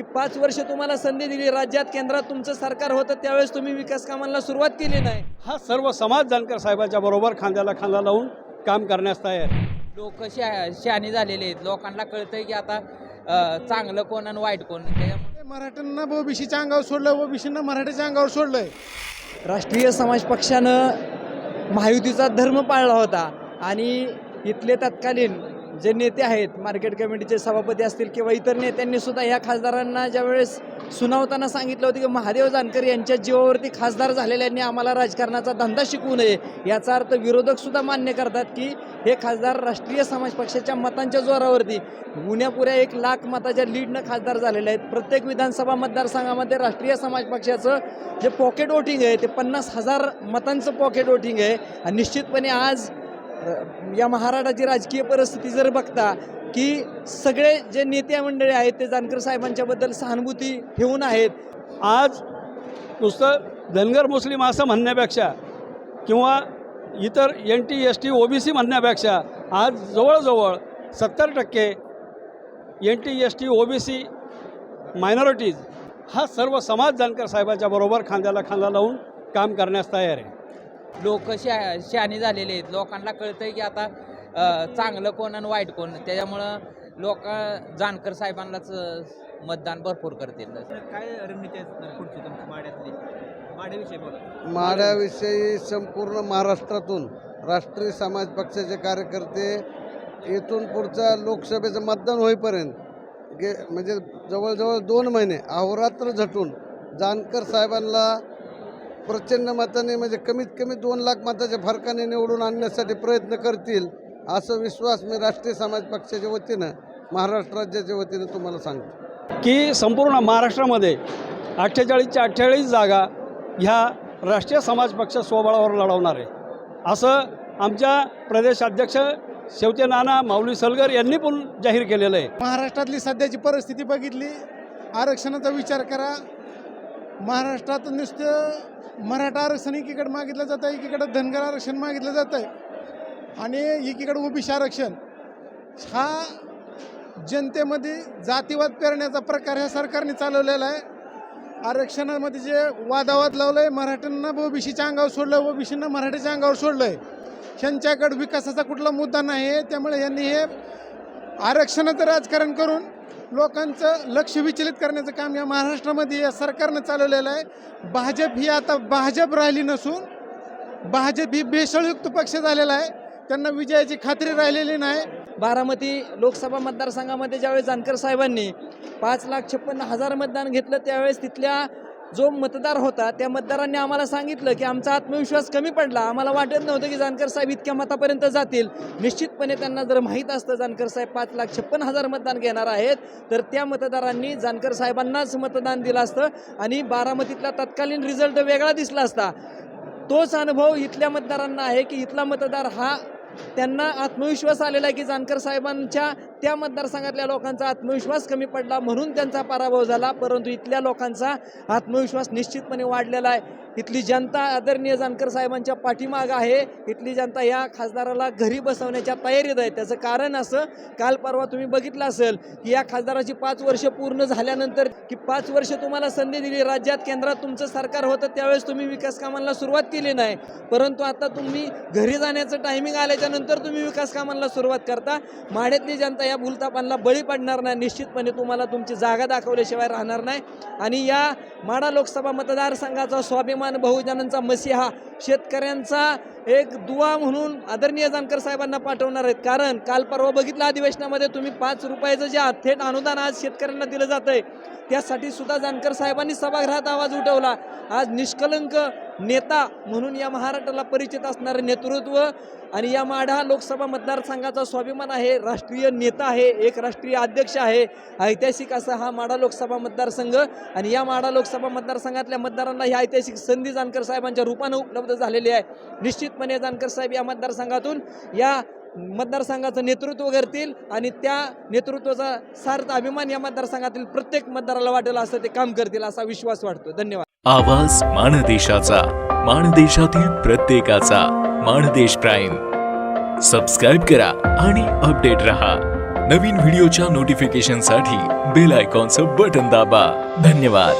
की पाच वर्ष तुम्हाला संधी दिली राज्यात केंद्रात तुमचं सरकार होतं त्यावेळेस तुम्ही विकास कामांना सुरुवात केली नाही. हा सर्व समाज जानकर साहेबाच्या बरोबर खांद्याला खांदा लावून काम करण्यास तयार. लोक शा शहाणी झालेले आहेत. लोकांना कळतंय की आता चांगलं कोण आणि वाईट कोण? त्याच्यामुळे मराठ्यांना ओबीसीच्या अंगावर सोडलं ओबीसीनं मराठीच्या अंगावर सोडलंय. राष्ट्रीय समाज पक्षानं महायुतीचा धर्म पाळला होता आणि इथले तत्कालीन जे नेते आहेत मार्केट कमिटीचे सभापती असतील किंवा इतर नेत्यांनी सुद्धा ह्या खासदारांना ज्यावेळेस सुनावताना सांगितलं होतं की महादेव जानकर यांच्या जीवावरती खासदार झालेल्यांनी आम्हाला राजकारणाचा धंदा शिकवू नये याचा अर्थ विरोधक सुद्धा मान्य करतात की हे खासदार राष्ट्रीय समाज पक्षाच्या मतांच्या जोरावरती पुण्यापुऱ्या एक लाख मताच्या लीडनं खासदार झालेले आहेत. प्रत्येक विधानसभा मतदारसंघामध्ये राष्ट्रीय समाज पक्षाचं जे पॉकेट वोटिंग आहे ते पन्नास हजार मतांचं पॉकेट वोटिंग आहे. आणि निश्चितपणे आज या महाराष्ट्राची राजकीय परिस्थिती जर बघता की सगळे जे नेते मंडळी आहेत ते जानकर साहेबांच्याबद्दल सहानुभूती ठेवून आहेत. आज नुसतं धनगर मुस्लिम असं म्हणण्यापेक्षा किंवा इतर N T S T O B C म्हणण्यापेक्षा आज जवळजवळ सत्तर टक्के N T S T O B C minorities हा सर्व समाज जानकर साहेबाच्या बरोबर खांद्याला खांदा लावून काम करण्यास तयार आहे. लोक शा शहाणी झालेले आहेत. लोकांना कळतंय की आता चांगलं कोण आणि वाईट कोण. त्याच्यामुळं लोक जानकर साहेबांनाच मतदान भरपूर करतील. काय रणनीती आहे पुढची माड्यातली? माड्याविषयी बोला. संपूर्ण महाराष्ट्रातून राष्ट्रीय समाज पक्षाचे कार्यकर्ते येथून पुढच्या लोकसभेचं मतदान होईपर्यंत गे म्हणजे जवळजवळ दोन महिने अहोरात्र झटून जानकर साहेबांना प्रचंड मताने म्हणजे कमीत कमी दोन लाख मताच्या फरकाने निवडून आणण्यासाठी प्रयत्न करतील असं विश्वास मी राष्ट्रीय समाज पक्षाच्या वतीनं महाराष्ट्र राज्याच्या वतीनं तुम्हाला सांगतो. की संपूर्ण महाराष्ट्रामध्ये अठ्ठेचाळीसच्या अठ्ठेचाळीस जागा ह्या राष्ट्रीय समाज पक्ष स्वबळावर लढवणार आहे. असं आमच्या प्रदेशाध्यक्ष शेवते नाना माऊली सलगर यांनी पण जाहीर केलेलं आहे. महाराष्ट्रातली सध्याची परिस्थिती बघितली आरक्षणाचा विचार करा महाराष्ट्रात नुसतं मराठा आरक्षण एकीकडे मागितलं जातं आहे एकीकडे धनगर आरक्षण मागितलं जातं आहे आणि एकीकडे ओबीसी आरक्षण. हा जनतेमध्ये जातीवाद पेरण्याचा प्रकार ह्या सरकारने चालवलेला आहे. आरक्षणामध्ये जे वादावाद लावलं आहे मराठ्यांना ओबीसीच्या अंगावर सोडलं ओबीसीनं मराठीच्या अंगावर सोडलं आहे ह्यांच्याकडे विकासाचा कुठला मुद्दा नाही आहे त्यामुळे यांनी हे आरक्षणाचं राजकारण करून लोकांचं लक्ष विचलित करण्याचं काम या महाराष्ट्रामध्ये या सरकारनं चालवलेलं आहे. भाजप ही आता भाजप राहिली नसून भाजप ही भेसळयुक्त पक्ष झालेला आहे. त्यांना विजयाची खात्री राहिलेली नाही. बारामती लोकसभा मतदारसंघामध्ये ज्यावेळेस जानकर साहेबांनी पाच लाख छप्पन्न हजार मतदान घेतलं त्यावेळेस तिथल्या जो मतदार होता त्या मतदारांनी आम्हाला सांगितलं की आमचा आत्मविश्वास कमी पडला. आम्हाला वाटत नव्हतं की जानकर साहेब इतक्या मतापर्यंत जातील. निश्चितपणे त्यांना जर माहीत असतं जानकर साहेब पाच लाख छप्पन हजार मतदान घेणार आहेत तर त्या मतदारांनी जानकर साहेबांनाच मतदान दिलं असतं आणि बारामतीतला तत्कालीन रिझल्ट वेगळा दिसला असता. तोच अनुभव इथल्या मतदारांना आहे की इथला मतदार हा त्यांना आत्मविश्वास आलेला आहे की जानकर साहेबांच्या त्या मतदारसंघातल्या लोकांचा आत्मविश्वास कमी पडला म्हणून त्यांचा पराभव झाला. परंतु इथल्या लोकांचा आत्मविश्वास निश्चितपणे वाढलेला आहे. इथली जनता आदरणीय जानकर साहेबांच्या पाठीमागं आहे. इथली जनता या खासदाराला घरी बसवण्याच्या तयारीत आहे. त्याचं कारण असं काल परवा तुम्ही बघितलं असेल की या खासदाराची पाच वर्ष पूर्ण झाल्यानंतर की पाच वर्ष तुम्हाला संधी दिली राज्यात केंद्रात तुमचं सरकार होतं त्यावेळेस तुम्ही विकास कामांना सुरुवात केली नाही. परंतु आता तुम्ही घरी जाण्याचं टायमिंग आल्याच्यानंतर तुम्ही विकास कामांना सुरुवात करता. माढ्यातली जनता या भूलतापांना बळी पडणार नाही. निश्चितपणे तुम्हाला तुमची जागा दाखवल्याशिवाय राहणार नाही. आणि या माडा लोकसभा मतदारसंघाचा स्वाभिमान बहुजनांचा मसिहा शेतकऱ्यांचा एक दुवा म्हणून आदरणीय जानकर साहेबांना पाठवणार आहेत. कारण काल परवा बघितलं अधिवेशनामध्ये तुम्ही पाच रुपयाचं जे थेट अनुदान आज शेतकऱ्यांना दिलं जातं आहे त्यासाठी सुद्धा जानकर साहेबांनी सभागृहात आवाज उठवला. आज निष्कलंक नेता म्हणून या महाराष्ट्राला परिचित असणारं नेतृत्व आणि या माढा लोकसभा मतदारसंघाचा स्वाभिमान आहे राष्ट्रीय नेता आहे एक राष्ट्रीय अध्यक्ष आहे ऐतिहासिक असा हा माढा लोकसभा मतदारसंघ आणि या माढा लोकसभा मतदारसंघातल्या मतदारांना ही ऐतिहासिक संधी जानकर साहेबांच्या रूपानं उपलब्ध झालेली आहे. निश्चित निश्चितपणे जानकर साहेब या मतदारसंघातून या मतदारसंघाचं नेतृत्व करतील आणि त्या नेतृत्वाचा सार्थ अभिमान या मतदारसंघातील प्रत्येक मतदाराला वाटेल असं ते काम करतील असा विश्वास वाटतो. धन्यवाद. आवाज माणदेशाचा माणदेशातील प्रत्येकाचा माणदेश प्राईम. सबस्क्राईब करा आणि अपडेट रहा. नवीन व्हिडिओच्या नोटिफिकेशनसाठी बेल आयकॉनचं बटन दाबा. धन्यवाद.